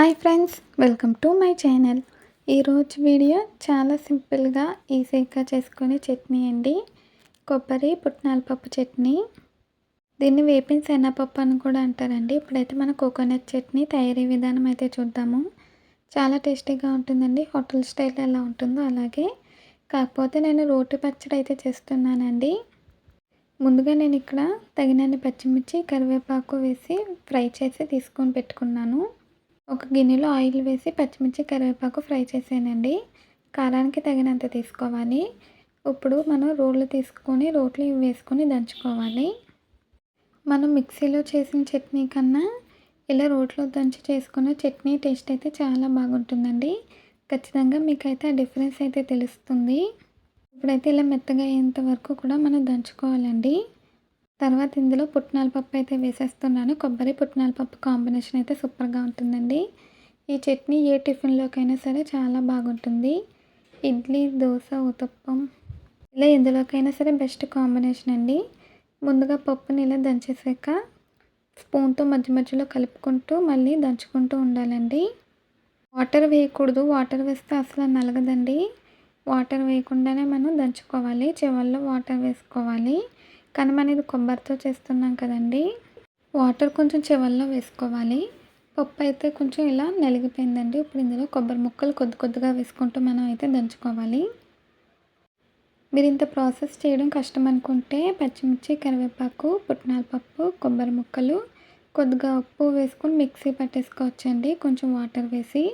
Hi friends welcome to my channel. ఈరోజు video చాలా సింపుల్గా ఈజీగా చేసుకునే చట్నీ అండి. కొబ్బరి పుట్నాల పప్పు చట్నీ. దీన్ని వేపిన శనగపప్పు అని కూడా అంటారండి. ఇప్పుడైతే మన కోకోనట్ చట్నీ తయారీ విధానం అయితే చూద్దాము. చాలా టేస్టీగా ఉంటుందండి. హోటల్ స్టైల్ ఎలా ఉంటుందో అలాగే. కాకపోతే నేను రోటి పచ్చడి అయితే చేస్తున్నానండి. ముందుగా నేను ఇక్కడ తగినన్ని పచ్చిమిర్చి కరివేపాకు వేసి ఫ్రై చేసి తీసుకొని పెట్టుకున్నాను. ఒక గిన్నెలో ఆయిల్ వేసి పచ్చిమిర్చి కరివేపాకు ఫ్రై చేసానండి కారానికి తగినంత తీసుకోవాలి. ఇప్పుడు మనం రోళ్ళు తీసుకొని రోట్లు వేసుకొని దంచుకోవాలి. మనం మిక్సీలో చేసిన చట్నీ కన్నా ఇలా రోట్లో దంచి చేసుకున్న చట్నీ టేస్ట్ అయితే చాలా బాగుంటుందండి. ఖచ్చితంగా మీకైతే ఆ డిఫరెన్స్ అయితే తెలుస్తుంది. ఇప్పుడైతే ఇలా మెత్తగా అయ్యేంత వరకు కూడా మనం దంచుకోవాలండి. తర్వాత ఇందులో పుట్నాల పప్పు అయితే వేసేస్తున్నాను. కొబ్బరి పుట్నాల పప్పు కాంబినేషన్ అయితే సూపర్గా ఉంటుందండి. ఈ చట్నీ ఏ టిఫిన్లోకైనా సరే చాలా బాగుంటుంది. ఇడ్లీ దోశ ఉతప్పం ఇలా ఎందులోకైనా సరే బెస్ట్ కాంబినేషన్ అండి. ముందుగా పప్పుని ఇలా దంచేసాక స్పూన్తో మధ్య మధ్యలో కలుపుకుంటూ మళ్ళీ దంచుకుంటూ ఉండాలండి. వాటర్ వేయకూడదు. వాటర్ వేస్తే అసలు నలగదండి. వాటర్ వేయకుండానే మనం దంచుకోవాలి. చివరిలో వాటర్ వేసుకోవాలి. కానీ మనం ఇది కొబ్బరితో చేస్తున్నాం కదండి. వాటర్ కొంచెం చివరిలో వేసుకోవాలి. పప్పు అయితే కొంచెం ఇలా నలిగిపోయిందండి. ఇప్పుడు ఇందులో కొబ్బరి ముక్కలు కొద్ది కొద్దిగా వేసుకుంటూ మనం అయితే దంచుకోవాలి. మీరు ఇంత ప్రాసెస్ చేయడం కష్టం అనుకుంటే పచ్చిమిర్చి కరివేపాకు పుట్నాల పప్పు కొబ్బరి ముక్కలు కొద్దిగా ఉప్పు వేసుకొని మిక్సీ పట్టేసుకోవచ్చండి. కొంచెం వాటర్ వేసి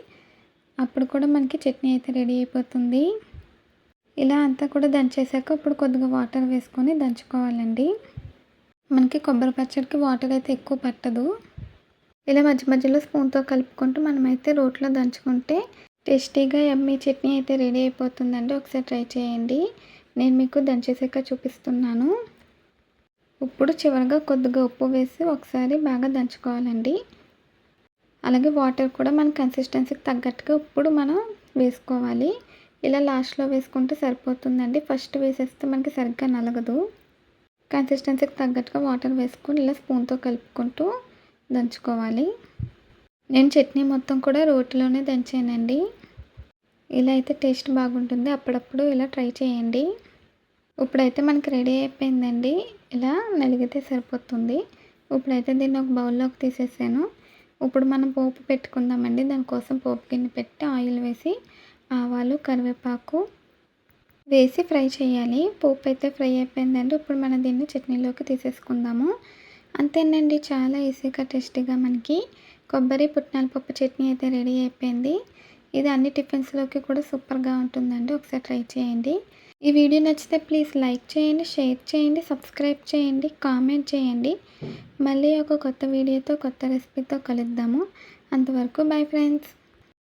అప్పుడు కూడా మనకి చట్నీ అయితే రెడీ అయిపోతుంది. ఇలా అంతా కూడా దంచేసాక ఇప్పుడు కొద్దిగా వాటర్ వేసుకొని దంచుకోవాలండి. మనకి కొబ్బరి పచ్చడికి వాటర్ అయితే ఎక్కువ పట్టదు. ఇలా మధ్య మధ్యలో స్పూన్తో కలుపుకుంటూ మనమైతే రోట్లో దంచుకుంటే టేస్టీగా ఎమ్మీ చట్నీ అయితే రెడీ అయిపోతుందండి. ఒకసారి ట్రై చేయండి. నేను మీకు దంచేసాక చూపిస్తున్నాను. ఇప్పుడు చివరిగా కొద్దిగా ఉప్పు వేసి ఒకసారి బాగా దంచుకోవాలండి. అలాగే వాటర్ కూడా మన కన్సిస్టెన్సీకి తగ్గట్టుగా ఇప్పుడు మనం వేసుకోవాలి. ఇలా లాస్ట్లో వేసుకుంటే సరిపోతుందండి. ఫస్ట్ వేసేస్తే మనకి సరిగ్గా నలగదు. కన్సిస్టెన్సీకి తగ్గట్టుగా వాటర్ వేసుకొని ఇలా స్పూన్తో కలుపుకుంటూ దంచుకోవాలి. నేను చట్నీ మొత్తం కూడా రోటిలోనే దంచానండి. ఇలా అయితే టేస్ట్ బాగుంటుంది. అప్పుడప్పుడు ఇలా ట్రై చేయండి. ఇప్పుడైతే మనకి రెడీ అయిపోయిందండి. ఇలా నలిగితే సరిపోతుంది. ఇప్పుడైతే దీన్ని ఒక బౌల్లోకి తీసేసాను. ఇప్పుడు మనం పోపు పెట్టుకుందామండి. దానికోసం పోపు గిన్నె పెట్టి ఆయిల్ వేసి ఆవాలు కరివేపాకు వేసి ఫ్రై చేయాలి. పోపు అయితే ఫ్రై అయిపోయిందండి. ఇప్పుడు మనం దీన్ని చట్నీలోకి తీసేసుకుందాము. అంతేనండి. చాలా ఈజీగా టేస్టీగా మనకి కొబ్బరి పుట్నాల పప్పు చట్నీ అయితే రెడీ అయిపోయింది. ఇది అన్ని టిఫిన్స్లోకి కూడా సూపర్గా ఉంటుందండి. ఒకసారి ట్రై చేయండి. ఈ వీడియో నచ్చితే ప్లీజ్ లైక్ చేయండి షేర్ చేయండి సబ్స్క్రైబ్ చేయండి కామెంట్ చేయండి. మళ్ళీ ఒక కొత్త వీడియోతో కొత్త రెసిపీతో కలుద్దాము. అంతవరకు బై ఫ్రెండ్స్.